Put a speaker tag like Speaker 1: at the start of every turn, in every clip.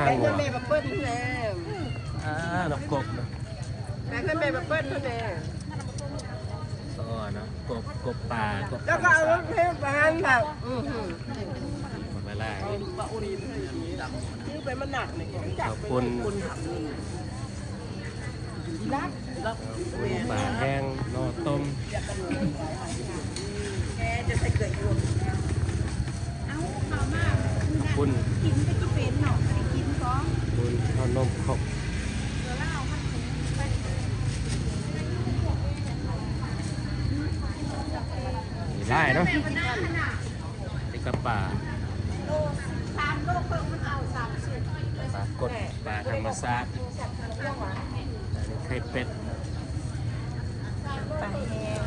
Speaker 1: ห้าง
Speaker 2: ไป
Speaker 1: งั
Speaker 2: ขึ้
Speaker 1: วน
Speaker 2: ไปแบบเปิ้ลแน่
Speaker 1: อ่าดอกกบนะ
Speaker 2: ไปขึ้นไปแบบเปิ้ลแน่
Speaker 1: สะอ่อนนะกบกบป่ากบ
Speaker 2: แล้วก็เอารถเทพมาแบบอือหือ
Speaker 1: หมดเวลา
Speaker 2: ปะอุริชื่อไปมันหนักเนี่ยของจั
Speaker 1: ข
Speaker 2: ก
Speaker 1: อบคุณ
Speaker 2: คุณทำนี่รับรับ
Speaker 1: ขอบคุณปลาแห้งนอต้ม
Speaker 2: แกจะใส่เกลืออยู่
Speaker 1: ขอบคุณ ข้าวนมครบได้เนาะไอ้กระป่าปลากดปลาธรรมชาติไข่เป็ด
Speaker 2: ปลาแห้ง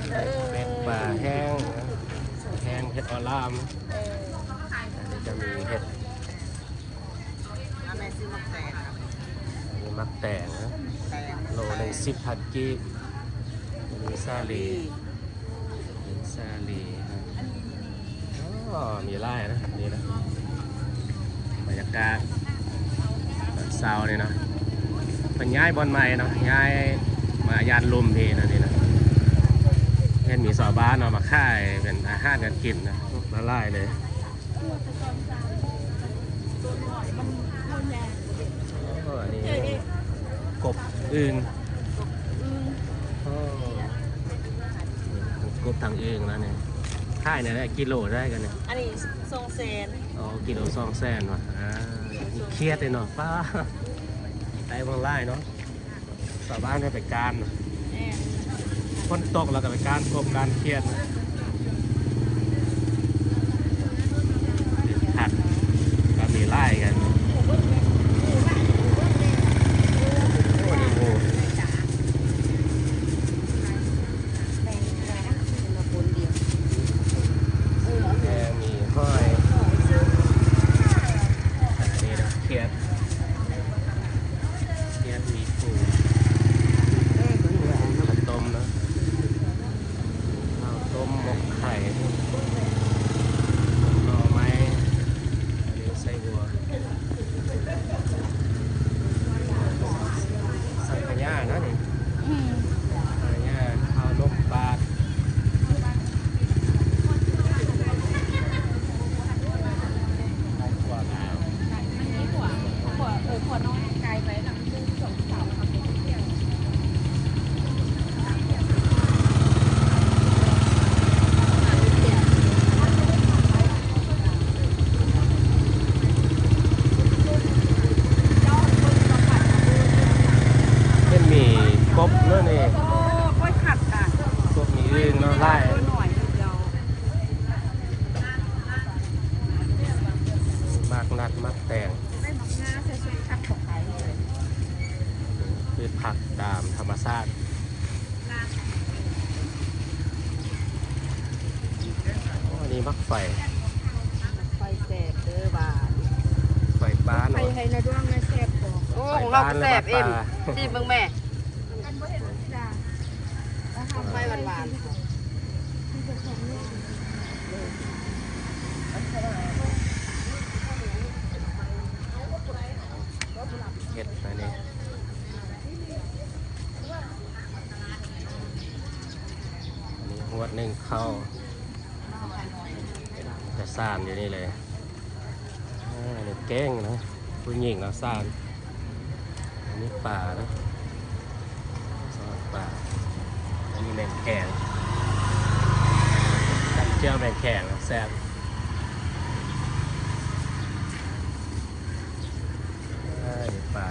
Speaker 1: เป็ดปลาแห้งแห้งเห็ดออลามจะมีเห็ด
Speaker 2: ซื้อมาแตก
Speaker 1: มีมักแตงนะ
Speaker 2: แตก
Speaker 1: โลหนึ่งสิบพันกีบมีซาลีมีซาลีนะอ๋อมีไร่นะนี่นะบรรยากาศตอนเช้านี่เนาะเป็นย้ายบอลใหม่เนาะย้ายมายานลมทีนะนี่นะเห็นมีสาวบ้านเอามาค่ายเป็นอาหารกันกินนะละลายเลยโอ้อันนี้กบ อึ่งโอ้กบทางเองแล้วเนี่ยค่ายเนี่ยได้กิโลได้กันเนี่ย
Speaker 2: อันนี้ทรงเซน
Speaker 1: อ๋อกิโลสองแสนว่ะอ่ามีเครียดเลยเนาะป้าไต้บางไล่เนาะชาวบ้านไปไปการเนาะคนตกแล้วก็ไปการกบการเครียดนะเดือดผัดก็มีไล่กันโอ้นี่โง่แกมีห้อยอันนี้นะเครียดเครียดมีปูข้าวต้มนะข้าวต้มหมกไข่หน่อไม้อันนี้ไส้วัวสังขยานะนี่สังขยาข้าวนมปลา กว่าแล้ว
Speaker 3: อันนี้หัวหัวเออหัวน้องไกลไปหนังซึ่งสองสาวค่ะเป็นเที่ยว
Speaker 1: เป็นหมีกบเนาะนี่
Speaker 3: โอ้ค่อยขัดอะ
Speaker 1: กบมีอึ่งเนาะไล่
Speaker 3: ตัวหน่อยเดียว
Speaker 1: มากนัดมากแตง
Speaker 3: ได้หมักงาใส่ซุปขัดของไทยเลย
Speaker 1: พืชผักตามธรรมชาติโอ้อันนี้มักไฟ
Speaker 2: ไฟแสบเด้อบา
Speaker 1: ไฟบ้าน
Speaker 3: ไทย
Speaker 1: เนาะ
Speaker 3: ไทยนะด้วงนะแซ่บบอก
Speaker 2: โอ้ของเราแสบเอ็มจีเบิ่งแม่
Speaker 3: กันบ่เห็นจ้าแล้วทำ
Speaker 2: ไฟหวาน
Speaker 1: เห็ดอันนี้อันนี้หวดหนึ่งเข้าจะซ่านอยู่นี่เลยอ่าอันนี้เก้งนะผู้หญิงเราซ่าน อันนี้ป่านะสลัดป่า อันนี้แมงแข็งจับเจียวแมงแข็งนะแซ่บอ่านี่ป่า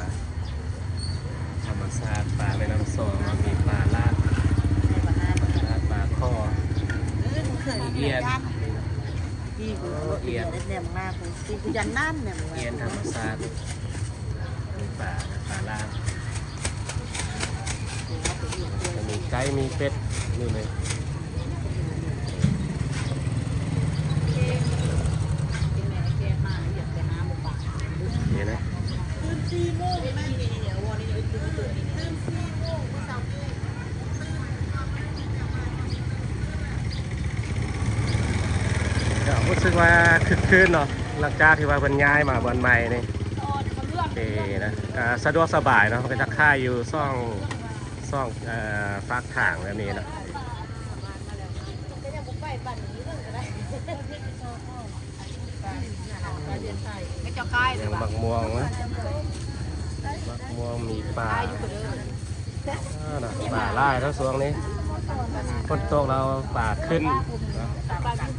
Speaker 1: ธรรมชาติป่าแม่น้ำสองแล้วมีป่าลาดป่าลาดป่าข้อ
Speaker 2: เคย
Speaker 1: เอียน
Speaker 2: พี่กูเอียนเด็ดๆมากกูพี่กูยันนั่นเนี่ยมึง
Speaker 1: เอียนธรรมชาติมี ป่าป่าลาดจะมีไก่มีเป็ดนี่เลยนี่นะรู้สึกว่าคึกคืนเนาะหลังจากที่ว่าเพิ่นย้ายมาวันใหม่นี่
Speaker 3: โอ้ เดี๋ยวมันเลือก
Speaker 1: เปนะสะดวกสบายเนาะมันก็จะค่ายอยู่ซ่องซ่องเอ่อฟากถางแบบนี้เนาะ
Speaker 3: ยังบุกไปปั่นนี้เรื่องก็ได้ไม่เจ้าค่ายเล
Speaker 1: อยย่าง
Speaker 3: ว่ะ
Speaker 1: บักม่วงนะบักม่วงมีป่า
Speaker 3: ค่า
Speaker 1: ล่านะป่าไล่แล้วช่วงนี้ฝนตกเราป่าขึ้น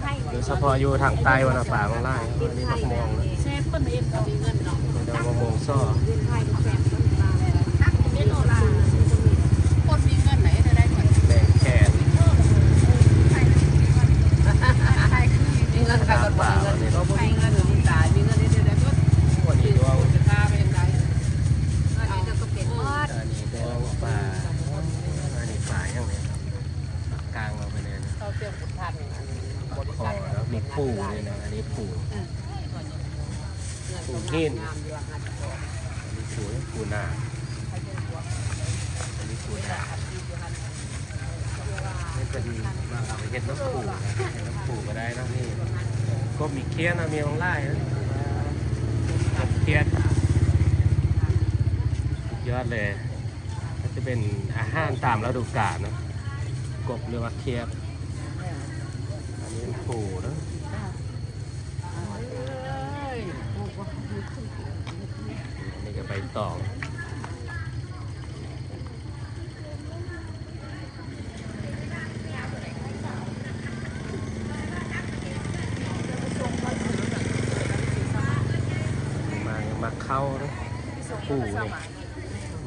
Speaker 3: ห้
Speaker 1: โดยเฉพาะอยู่ทางใต้วันนะป่าของไล่อันนี้บักม่วงนะ
Speaker 3: เชฟเปิ้ลเอ็มมีเงินเนาะ
Speaker 1: เดี๋ยวมงซ่อ
Speaker 3: เรียนไทยแฟนเลาคนมีเงินไหนจะได้เงิน
Speaker 1: แดงแขน
Speaker 3: มีเงินใครก็บ่มีเงินเราบ่มีเงินหรือมีตายมีเงินได้ได้ก็
Speaker 1: วันนี้
Speaker 3: จะฆ่าไปยังไงอันนี้ก็เป็นมอด
Speaker 1: อันนี้ดวงป่าอันนี้ป่าอย่างนี้ครับกลางเราไปเลยนะ
Speaker 3: เขาเตี้ยขุนทัน
Speaker 1: คอแล้วมีปูเลยนะ อันนี้ปู ปูหินอันนี้ปูปูนาอันนี้ปูนานี่เป็นว่าเอาไปเห็ดน้ำปูนะเห็ดน้ำปูก็ได้นะนี่ก็มีเคี้ยนนะมีของไล่นะกบเคี้ยนยอดเลยก็จะเป็นอาหารตามฤดูกาลนะกบหรือว่าเคี้ยนอันนี้เป็นปูนะ อันนี้ก็ใบตองมายังมาเข้านะปูนี่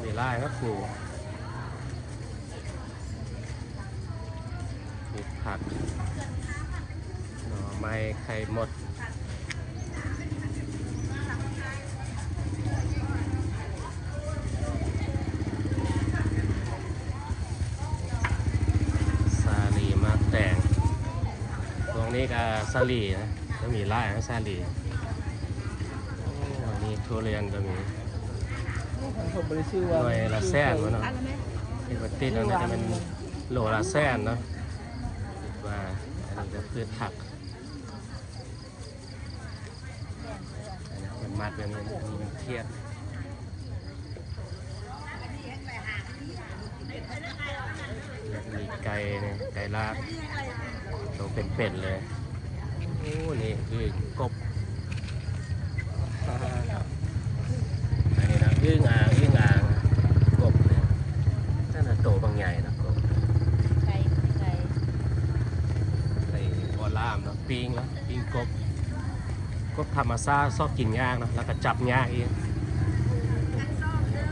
Speaker 1: มีไล่นะปูมีผักหน่อไม้ไข่หมด ซาลีมากแต่ง ตรงนี้ก็ซาลีนะก็มีไล่นะซาลีโอ้อันนี้ทุเรียนก็มี
Speaker 2: ผมบริสุทธิ์
Speaker 1: หน่วยละแสนวะเนาะเป็นปฏิทินแล้วน่าจะเป็นโลละแสนเนาะคิดว่าอันนี้ก็พืชผักอันนี้เป็นมัดแบบนี้นะอันนี้มันเครียดแล้วก็มีไก่เนี่ยไก่ลาบตัวเป็นเป็ดๆเลยโอ้ นี่คือกบอันนี้นะอึ้งอ่างอึ้งอ่างกบเนี่ยนั่นน่ะโตบางใหญ่นะกบ
Speaker 3: ไก่ไก่
Speaker 1: ไอ้วอลล่ามเนาะปิงแล้วปิงกบกบธรรมชาติชอบกินยากเนาะแล้วก็จับยากเอง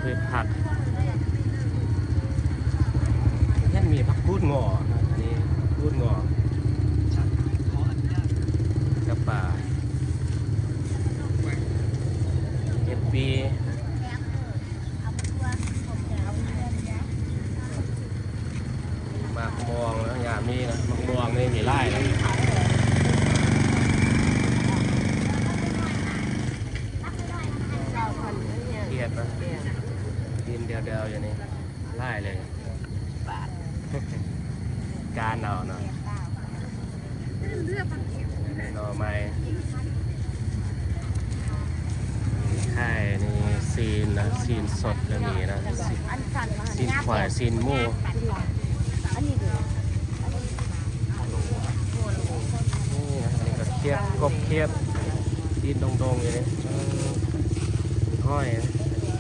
Speaker 1: พืชผักนั่นมีผักกูดงอนะอันนี้กูดงอ ป่าเห็ดปีมากมองนะยามนี้นะมากมองนี่มีไล่นะเครียดนะกินเดียวๆอย่างนี้ไล่เลย การเอาเนาะในหน่อไม้มีไข่นี่ซีนนะซีนสดก็มีนะซีน
Speaker 3: อันสั่นมา
Speaker 1: ซีนควายซีนหมู
Speaker 3: นี่นะ
Speaker 1: อันนี้ก็เคียบกบเคียบซีนดงๆอยู่นี่เออห้อยนะ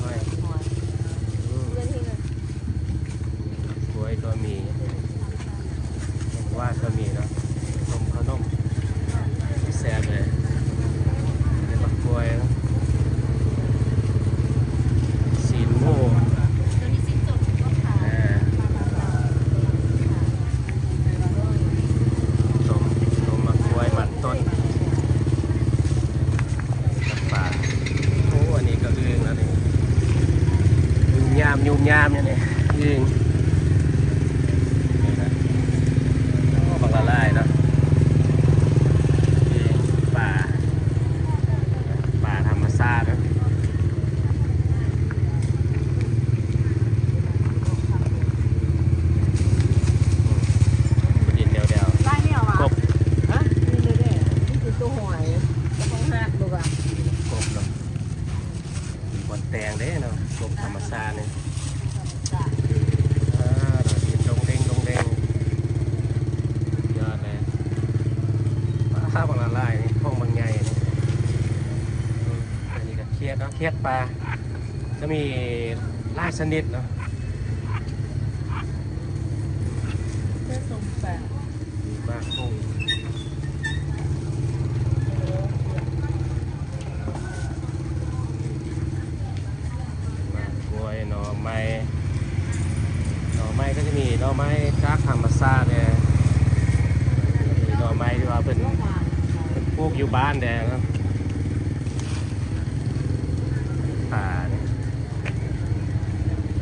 Speaker 1: ห้อยอืม
Speaker 3: เรื่องที่เน
Speaker 1: กล้วยก็มีว่าก็มีเนาะนมขนมแซ่บเลยอันนี้ก็กล้วยนะซีนหมู
Speaker 3: ตัวนี้สิ้นสุดก็ขาย
Speaker 1: อ่าต้มต้มมะกล้วยมันต้นกับปลาโอ้อันนี้ก็อึ่งแล้วนี่ยุ่มยามยุ่มยามเนี่ยนี่อึ่งนี่นะโอ้บักละลายเนาะอึ่งป่าป่าธรรมชาตินะดินเดียวเดียว
Speaker 3: ไล่ไม่เอา
Speaker 1: ๆก
Speaker 3: อะ
Speaker 1: บ
Speaker 2: ฮะนี่เลยเนี่ยนี่คือตัวหอยแล้วของหักดูอะ
Speaker 1: กบเนาะบ ดแดงเด้เนาะกบธรรมชาติเนี่ยอ่าเรากินดงเด้งดงเด้งยอดเลยปลาบางละลายนี่ห้องบางใหญ่นี่อืมอันนี้ก็เครี ยดเลียดปลา จะมีหลายชนิดเนาะ
Speaker 3: เพื่อส่งแปะ
Speaker 1: มีมากกุ้งมากกล้วยหน่อไม้หน่อไม้ก็จะมีหน่อไม้จากธรรมชาติเนี่ยมีหน่อไม้ที่ว่าเป็นเป็นพวกอยู่บ้านแดงครับป่าเนี่ย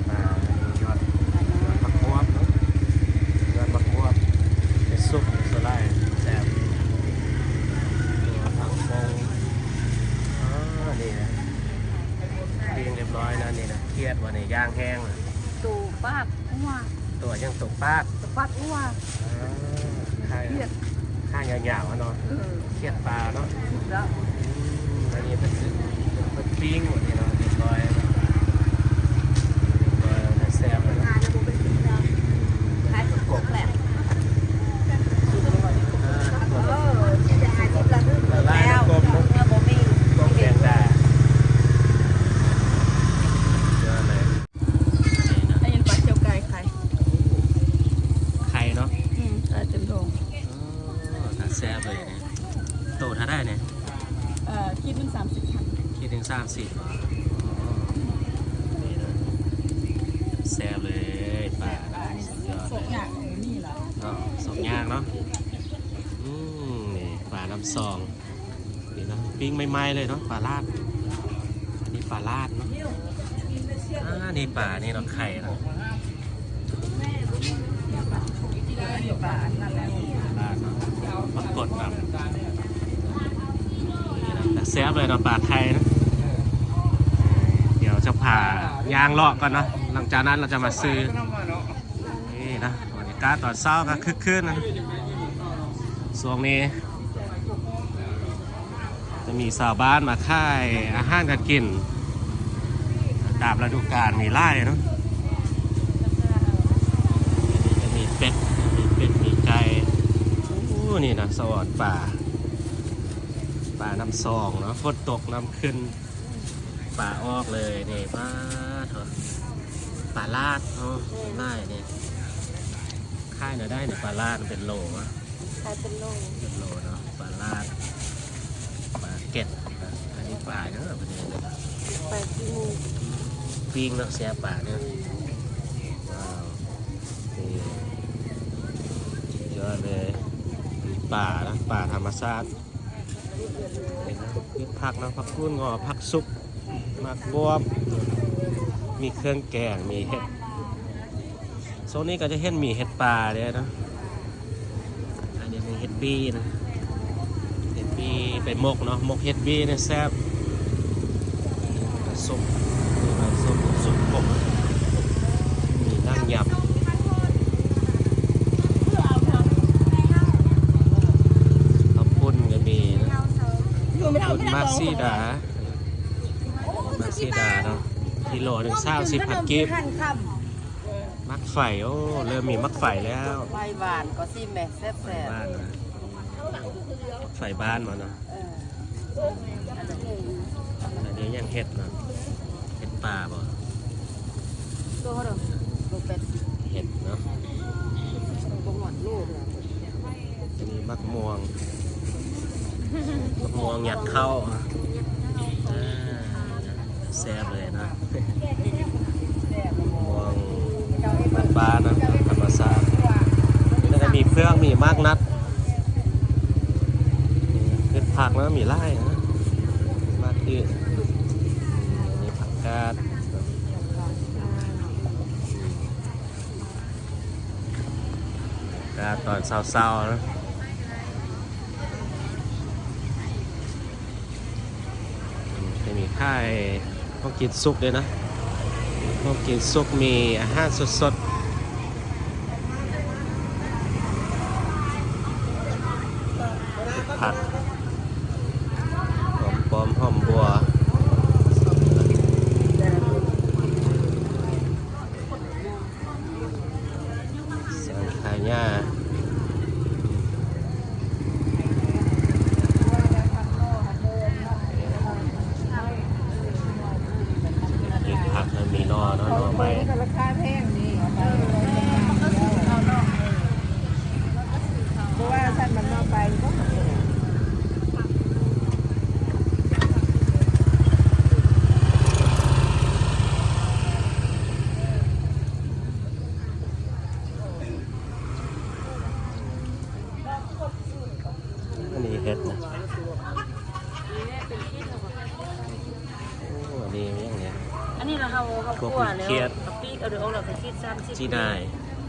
Speaker 1: ป่ายอดยอดมะกวบเนาะยอดมะกวบ เป็นซุปสไลด์แซ่บตัวผักฟงอ๋อนี่นะเรียงเรียบร้อยนะนี่นะเครียดวันนี้ย่างแห้งนะ
Speaker 3: ตูปากอ้ว
Speaker 1: ตัวยังตกปาก
Speaker 3: ตะปากอ้ว
Speaker 1: อ๋อข้าง
Speaker 3: เครียด
Speaker 1: ข้างยาวๆอะเนาะ
Speaker 3: เออ
Speaker 1: เครียดปลาเนาะ
Speaker 3: แล้ว
Speaker 1: อืมอันนี้เป็นซื้อเป็นปิ้งหมดนี่เนาะเรียบร้อยเรียบร้อยแล้วแซ่บเลยนะ
Speaker 3: งานระบบเป็นที่แล้วขายกบแหละ
Speaker 1: อ่า
Speaker 3: เออจะหาที่ระลึก
Speaker 1: ละลายน้ำกบเนาะ
Speaker 3: เมื่อบ่มี
Speaker 1: ต้มแกงดาเยอะเลยนี่นะ
Speaker 3: ไอ้ยันปลาเจียวไก่ไข่
Speaker 1: ไข่เนาะ
Speaker 3: อืมไข่เต็มทง
Speaker 1: อ๋อถ้าแซ่บเลยเนี่ยโตถ้าได้เนี่ย
Speaker 3: เอ่อคิดมันสามสิบพัน
Speaker 1: คิดถึงสามสิบนี่นะแซ่บเลยปลาสุดยอด
Speaker 3: ส
Speaker 1: เล
Speaker 3: ด
Speaker 1: ย
Speaker 3: อย่างนี่เหรอ
Speaker 1: อ๋อสองอย่างเนาะอืมนี่ปลาน้ำซองนี่ นะปิ้งใหม่เลยเนาะปลาลาดอันนี้ปลาลาดเนาะอ่านี่ปลานี่เนาะไข่เนาะ
Speaker 3: ป
Speaker 1: รากฏแบบแต่แซ่บเลยเนาะปลาไข่นะเดี๋ยวจะผ่ายางเลาะก่อนเนาะหลังจากนั้นเราจะมาซื้อนี่นะบรรยากาศตอนเช้าก็คึกคืนนะช่วงนี้ มีชาวบ้านมาค่ายอาหารกันกิน ตามฤดูกาลมีไล่เนาะจะมีเป็ด มีเป็ด มีไก่โอ้นี่นะสวรรค์ป่า ป่าน้ำซองเนาะฝนตกน้ำขึ้น ป่าออกเลยนี่ป้าเถอะป่าลาดเนาะได้นี่ค่ายเนาะได้เนี่ยป่าลาดมันเป็นโลวะ
Speaker 2: ใครเป็นโรค
Speaker 1: เป็นโลเนาะป่าลาดป่าเก็ดนะอันนี้ ป่าเนาะเป็นยังไงนะ
Speaker 2: ไปที่มู
Speaker 1: ปิ้งเนาะเสียป่าเนี่ยว้าวนี่ยอดเลยมีป่านะป่าธรรมชาติเห็นไหมมีผักนะผักกุ้นงอผักซุปมักบวบมีเครื่องแกงมีเห็ดโซนนี้ก็จะเห็นมีเห็ดป่าเนี่ยนะอันนี้มีเห็ดบีนะเห็ดบีไปหมกเนาะหมกเห็ดบีเนี่ยแซ่บ นี่ซุปนี่มาซุปซุปกบมีนั่งยำข้าวปุ้นก็มีนะ
Speaker 3: อยู่ไม่ได้
Speaker 1: คุณ
Speaker 3: ไม่ได้
Speaker 1: มาซีดามาซีดาเนาะกิโลหนึ่งเศร้าสิบพันกิฟ
Speaker 2: ขั้นค่
Speaker 1: มักไฟโอ้เริ่มมีมักไฟแล้ว
Speaker 2: ไฟหวานก็ซิมแม่แซ่บแซ่บ
Speaker 1: บ้านนะมักไฟบ้านมาเนาะ
Speaker 2: อันนี้
Speaker 1: ยังเห็ดเนาะ ป่าบ่
Speaker 2: ตัวเขาเด้อตัวเป็ด
Speaker 1: เห็ดเนาะ
Speaker 2: ตัวหมอนลูกเลย
Speaker 1: อันนี้มักม่วงมักม่วงหยัดเข้าอ่าแซ่บเลยนะม่วงบ้านๆนะธรรมชาติแล้วก็มีเพื่องมีมากนัดเห็ดผักนะมีไร่นะมากที่ ครับครับตอนเศร้าๆนะจะมีค่ายพวกกินซุปเลยนะพวกกินซุปมีอาหารสดๆ ผัดหอมปอมหอมบัว
Speaker 2: อันนี้เรา เฮาเฮาคั่วแล้ว
Speaker 1: เครียด
Speaker 2: เอาปีกเอาเดี๋ยวเอาเราไปคิดซ้ำ
Speaker 1: จีนาย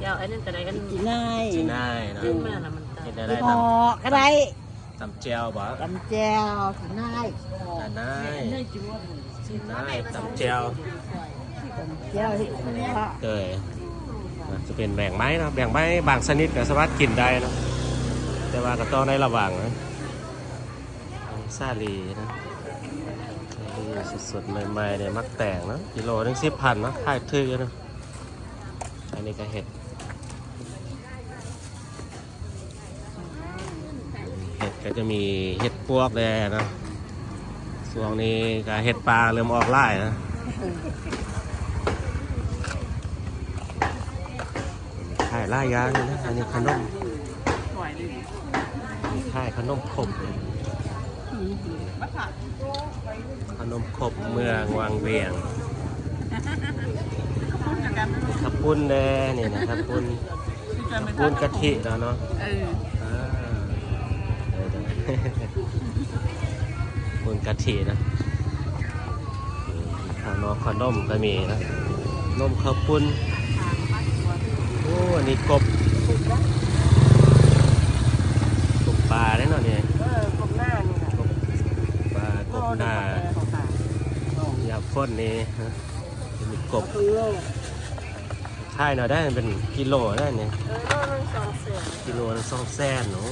Speaker 2: ยาวอันนั้นแต่ใดอัน
Speaker 4: จีนาย
Speaker 1: จีนายเนาะ
Speaker 2: ซึ่งมันน่ะมันตา
Speaker 1: เห็
Speaker 2: ย
Speaker 1: นได้ได้
Speaker 4: ห
Speaker 1: ต
Speaker 4: อก็ได้ำ
Speaker 1: ตำเจียวบ่
Speaker 4: ตำแจวจีนาย
Speaker 1: ตานาย
Speaker 4: เนยจิ้มว่า
Speaker 1: จีนายตำเจียว
Speaker 4: ตำแจวที่ว่า
Speaker 1: เตยนะจะเป็นแบ่งไม้เนาะแบ่งไม้บางชนิดก็สามารถกินได้เนาะแต่ว่าก็ต้องในระหว่างนะซาลีนะซาลี สดๆใหม่ๆเนี่ยมักแต่งเนาะกิโลนึงสิบพันเนาะขายถือเนาะอันนี้ก็เห็ดเห็ดก็จะมีเห็ดปวกแดนะช่วงนี้ก็เห็ดปลาเริ่มออกไล่นะขายล่ยางเลยนะอันนี้ขนมขายขนมขบข นมขบเมืองวังเวียงขับปุ้นแน่นี่นะขับปุ้นขับปุ้นกะทิแล้วเนาะ
Speaker 3: เออ
Speaker 1: อ่าเออเดี๋ยวปุ้นกะทินะข้างนอกขนมก็มีนะนมข้าวปุ้นโอ้อันนี้กบกบปลาได้เนาะเนี่ย
Speaker 2: เออกลมหน้านี่ค่ะ
Speaker 1: กบปลากบหน้า คนนี่ฮะจะมีกบ
Speaker 2: คือโล
Speaker 1: ค่ายเนาะได้เป็นกิโลได้เนี่ย
Speaker 2: เออโลนึงสองสอ
Speaker 1: กิโลละสองแสนโอ้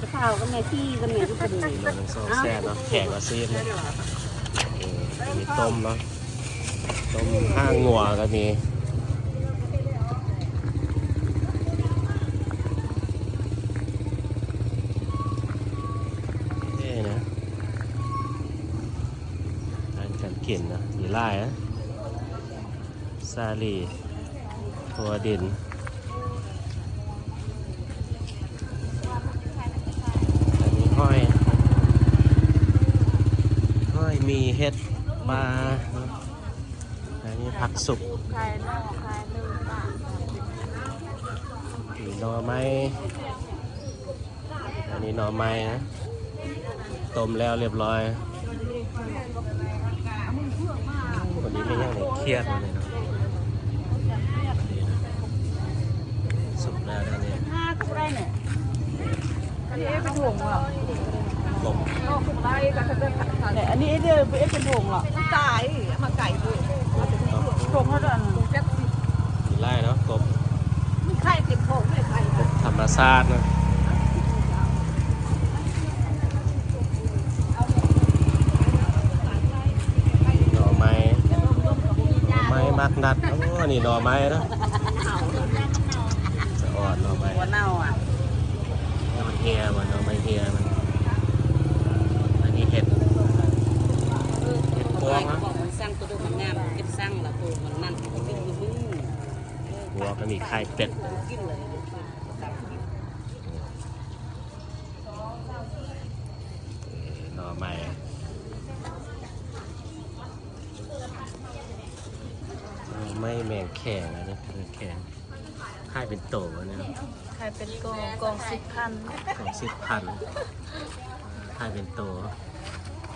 Speaker 2: จะเผาก็แม่ที่ก็แม่ที่พอดี
Speaker 1: กิโลนึงสองแสนเนาะแข่งกว่าซีนเลยเออมีต้มเนาะต้มห้างงัวก็มี กินนะมีไล่นะซาลีทัวดินอันนี้ห้อย ห้อยมีเห็ดมาอันนี้ผักสุก
Speaker 2: คลายนอกคลายนึ่งปาก
Speaker 1: มีหน่อไม้อันนี้หน่อไม้นะ ต้มแล้วเรียบร้อยวันนี้ ไม่ยังเลยเครียดเลยเนาะนี่นะสุกแล้วนะเนี่ย
Speaker 2: ห้าก็ได้เนี่ย
Speaker 3: อันนี้เป็นห่วงเหรอก
Speaker 1: บ
Speaker 3: โลกของไรก็จะเป็น
Speaker 2: แต่อันนี้เด้อเอ๊ะเป็นผงหรอ
Speaker 3: ตายมาไก่ด้วย
Speaker 2: ผงเขาดัน
Speaker 3: แจ๊บ
Speaker 1: มีไล่เนาะกบ
Speaker 3: มีไข่เต็มโพงไม่ไข่
Speaker 1: กบธรรมชาตินะหน่อไม้หน่ อไม้มักนัดโอ้นี่หน่อไม้เนาะจะอ่อนหน่อไม้
Speaker 2: หัวเน่าอะ
Speaker 1: มันเฮียมันหน่อไม้เฮียมันอันนี้เห็ดเห็ดพวงนะ
Speaker 2: บอกมันสร้างตัวดูมันงามเก็บสร้างละตัวมันนั่นมันวิ่งอยู่มึง
Speaker 1: พวงก็มีไข่เป็ด
Speaker 2: กินเลย
Speaker 1: หน่อไม้หน่อไม้แมงแข็งนะเนี่ย แมงแข็งไข่เป็นโตเนี่ย
Speaker 2: ใครเป็นกองกองสิบพัน
Speaker 1: ของสิบพันไข่เป็นโต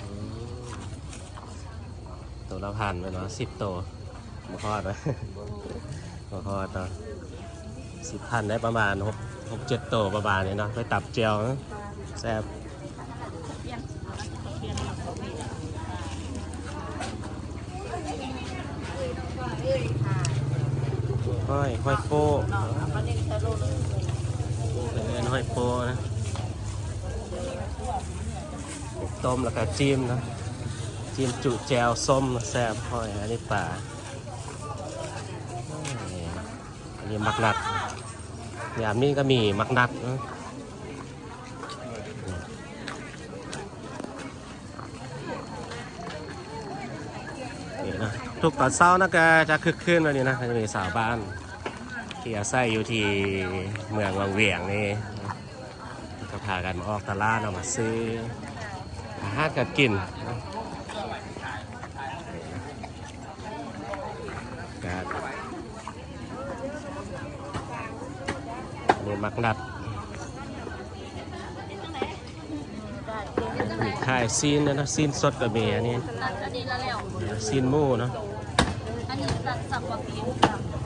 Speaker 1: อืมตัวละพันไปเนาะสิบโตมาพอดไหมมาพอดเนาะสิบพันได้ประมาณหกหกเจ็ดโตประมาณนี้เนาะไปตับเจียวนะแซ่บ ห้อยห้อยโป้
Speaker 2: เป็
Speaker 1: นห้อยโป้นะต้มแล้วก็จิ้มนะจิ้มจุแจวส้มแซ่บห้อยอันนี้ป่าอันนี้มักนัดยามนี้ก็มีมักนัดนะนี่นะ ทุกตอนเช้านะก็จะคึกคืนวันนี้นะจะมีสาวบ้านที่อาศัยอยู่ที่เมืองวังเวียงนี่ก็พากันมาออกตลาดเอามาซื้ออาหารกันกินนะก็อันนี้มักนัดมีค่ายซีนนะซีนสดก็มีอันนี้
Speaker 2: อันนี้ละแล้ว
Speaker 1: ซีนหมูเนาะ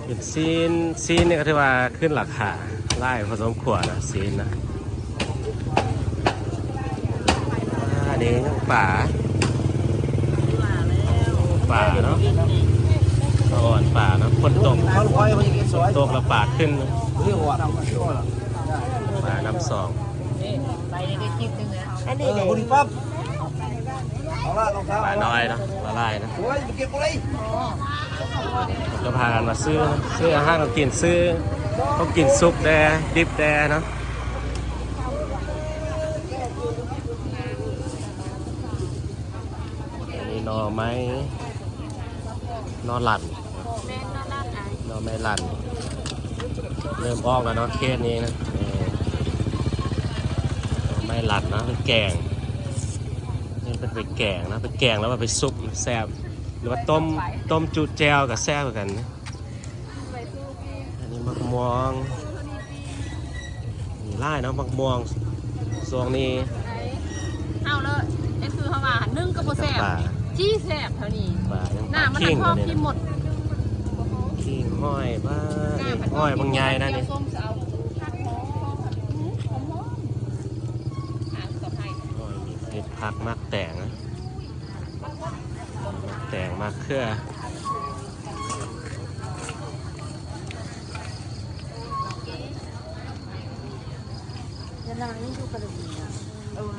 Speaker 1: เป็นซีนซีนเนี่ยก็ถือว่าขึ้นราคาไล่พอสมควรนะซีนนะอ่าอันนี้ยังป่า
Speaker 2: มาแล้ว
Speaker 1: ป่าเนาะอ่อนป่าเนาะฝนตก
Speaker 5: เขาคอยมันยังสวย
Speaker 1: ตกแล้วป่าขึ้น
Speaker 5: เรียกว่า
Speaker 1: ป่าน้ำสอง
Speaker 4: อัน
Speaker 5: เอ
Speaker 4: นี้
Speaker 5: อ
Speaker 4: เลย
Speaker 5: คนนี้ ปั๊บเอาละรองเท้า
Speaker 1: ป่าน้อยเนาะป่าลายนะ
Speaker 5: โอ้ยเก็บอะไร
Speaker 1: ก็พากันมาซื้อนะซื้ออาหารเรากินซื้อเขากินซุปแดดิบแดเนาะอันนี้หนอไม้หนอหลั่น
Speaker 3: แม่น่ารักไง
Speaker 1: หนอไม้หลั่นเริ่มออกแล้วเนาะเคสนี้นะเออหน่อไม้หลั่นนะเป็นแกง นี่เป็นไปแกงนะเป็นแกงแล้วมาไปซุปแซ่บหรือว่าต้มต้มจุแจวกับแซ่บเหมือนกันนะอันนี้มะม่วงมีไล่เนาะมะม่วงซวงนี้
Speaker 3: เอาเลยนี่คือเขาว่านึ่งกระโปแซ่บ
Speaker 1: ป่า
Speaker 3: จี้แซ่บเท่านี้
Speaker 1: ป่ายัง
Speaker 3: หน้า
Speaker 1: ป่า
Speaker 3: มัน
Speaker 1: ขิง
Speaker 3: ชอบ
Speaker 1: นี่
Speaker 3: กิน
Speaker 1: นะ
Speaker 3: หมด
Speaker 1: ขิงห้อยบ้า
Speaker 3: หน้า
Speaker 1: นี่
Speaker 3: ผัด
Speaker 1: ห้อยบางใหญ่นะนี่
Speaker 3: ส้มจะเอาผักหอมผัดหอมหอมหอมหากับไทย
Speaker 1: ห้อย มีเห็ดผักมากแตงแตงมากเครือ
Speaker 2: จะนั่งนี่ดูกระดิ่งอะเออ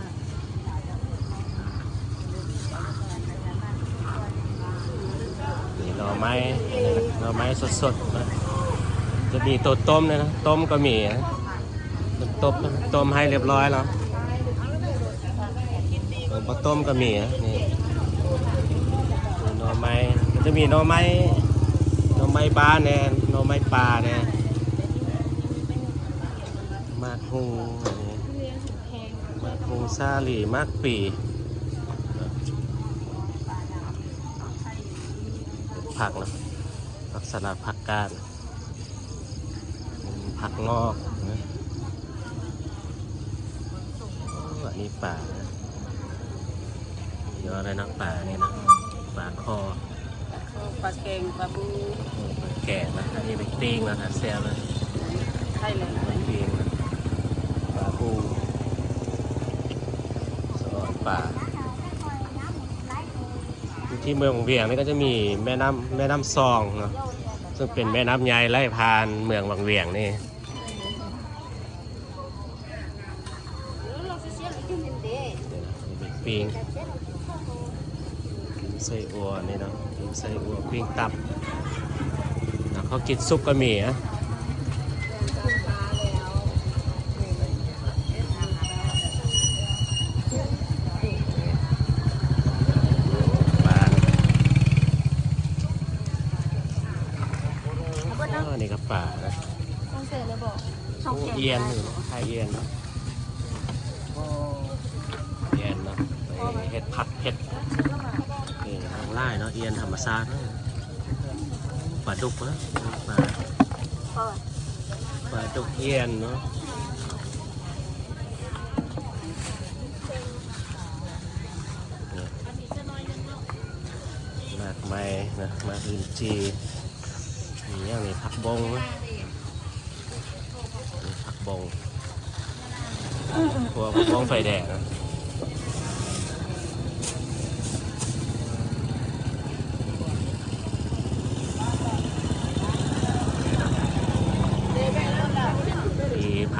Speaker 1: นี่หน่อไม้หน่อไม้สดๆนะจะมีตัวต้มเลยนะต้มก็มีนะต้มต้มให้เรียบร้อยแล้ว ตัวต้มก็มีนะนี่หน่อไม้มันจะมีหน่อไม้หน่อไม้บ้านเนี่ยหน่อไม้ป่าเนี่ยมากฮงอันนี้มากฮงซาลีมากปีผักนะผักสลัดผักกาดผักงอกนะโอ้อันนี้ป่านะ เยอะเลยนะป่านี่นะป่าคอ
Speaker 2: ปลาเกงปลาบู
Speaker 1: โอ้ปลาแก่นะอันนี้เป็นปิ้งนะฮะแซ่บเลย
Speaker 2: ใช่เลย
Speaker 1: ปลาปิ้งนะปลาปูสอดป่าที่เมืองเวียงนี่ก็จะมีแม่น้ำแม่น้ำซองเนาะซึ่งเป็นแม่น้ำใหญ่ไล่ผ่านเมืองวังเวียงนี่ปิ้งไส้อัวนี่เนาะปิ้งไส้อัวปิ้งตับแล้วเขา กินซุปก็มีนะปลาอ๋อนี่ก็ปลานะ
Speaker 3: ต้องเจอเลยบอกช่อง
Speaker 1: โอ้
Speaker 3: แก
Speaker 1: เอียนอยู่ไข่เอียนเนาะเอียนเนาะไปเห็ดผัดเห็ดนี่ทางไล่เนาะเอียนธรรมชาติ ดุกเนาะปลาปลาดุกเอียนเนาะมากไม้นะมาอื่นจีมีอย่างนี้ผักบงนะผักบงพวกผักบงไฟแดงนะ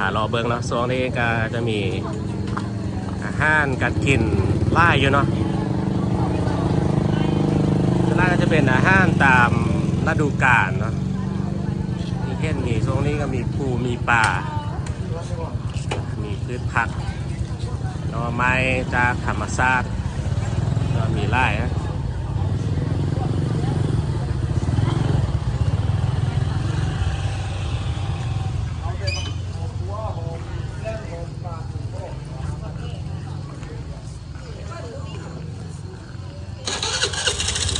Speaker 1: ผ่ารอเบิ้งเนาะช่วงนี้ก็จะมีอาหารการกินไล่อยู่เนาะส่าก็จะเป็นอาหารตามฤดูกาลเนาะมีเห็ดมีช่วงนี้ก็มีปูมีปลา มีพืชผักหน่อไม้จากธรรมชาติก็มีไร่นะ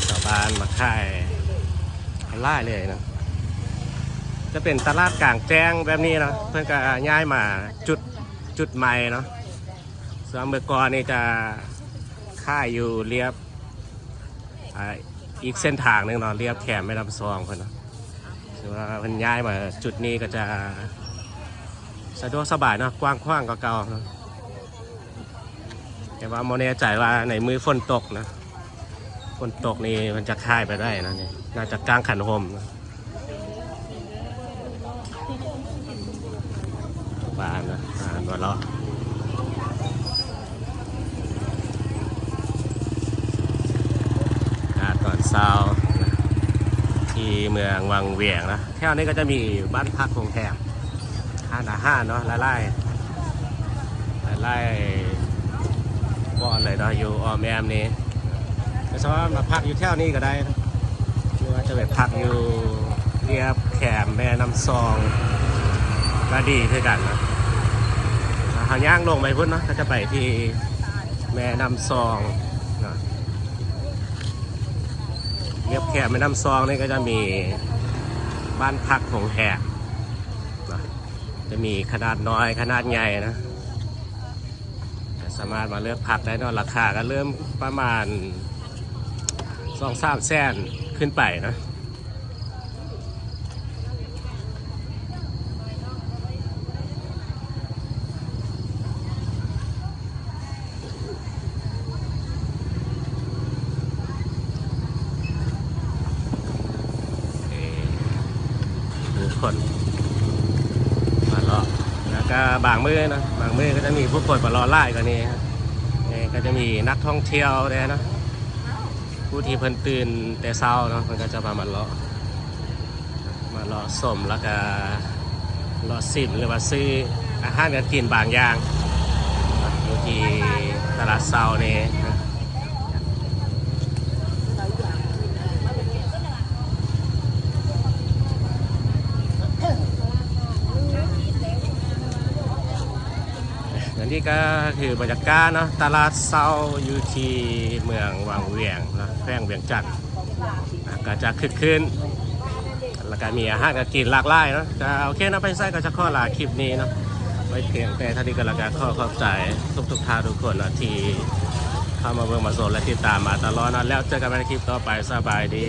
Speaker 1: ชาวบ้านมาขายไล่เลยนะ จะ เป็นตลาดกลางแจ้งแบบนี้เนาะเพื่อนก็ย้ายมาจุดจุดใหม่เนาะส่วนเมื่อก่อนนี่จะค่ายอยู่เรียบอีกเส้นทางหนึ่งเนาะเรียบแคมแม่น้ำซองเพิ่อนเนาะคือว่าเพิ่นย้ายมาจุดนี้ก็จะสะดวกสบายเนาะกว้างขวางกว่าเก่าเนาะแต่ว่าโมแน่ใจว่าในมือฝนตกนะฝนตกนี่มันจะค่ายไปได้นะนี่น่าจะกลางขันโฮมนะ บ้านะบ้านวัดเละอากาศตอนเช้าที่เมืองวังเวียงนะแถวนี้ก็จะมีบ้านพักโรงแรมห้านาห้าเนาะไล่ไล่ไล่บ่อนเลยเนาะอยู่ออมแอมนี่แต่สามารถมาพักอยู่แถวนี้ก็ได้นะหรือว่าจะไปพักอยู่เรียบแคมแม่น้ำซอง ก็ดีคือกันนะหางย่างลงไปพุ่นเนาะก็จะไปที่แม่น้ำซองเนะเรียบแคบแม่น้ำซองนี่ก็จะมีบ้านพักของแหกนะจะมีขนาดน้อยขนาดใหญ่นะสามารถมาเลือกพักได้นอะราคาก็เริ่มประมาณสองสามแสนขึ้นไปนะเอ่อผู้คนมาเลาะแล้วก็ บางมือนะบางมือก็จะมีผู้คนมารอไล่กันนี่นี่ก็จะมีนักท่องเที่ยวด้นะผู้ที่เพิ่นตื่นแต่เช้าเนาะมันก็จะมามาเลาะมาเลาะสมแล้วก็เลาะสิมหรือว่าซื้ออาหารการกินบางอย่างอยู่ที่ตลาดเช้านี่ นะอันนี้ก็คือบรรยากาศเนาะตลาดเช้าอยู่ที่เมืองวังเวียงนะแขวงเวียงจันทน์ก็จะคึกคืนแล้วก็มีอาหารการกินหลากหลายเนาะก็โอเคนะไปไส้ก็จะข้อลาคลิปนี้เนาะไว้เพียงแต่ท่านี้ก็แล้วกันข้อขอบใจทุกทุกท่านทุกคนนะที่เข้ามาเบิ่งมาโซนและติดตามมาตลอดนะแล้วเจอกันในคลิปต่อไปสบายดี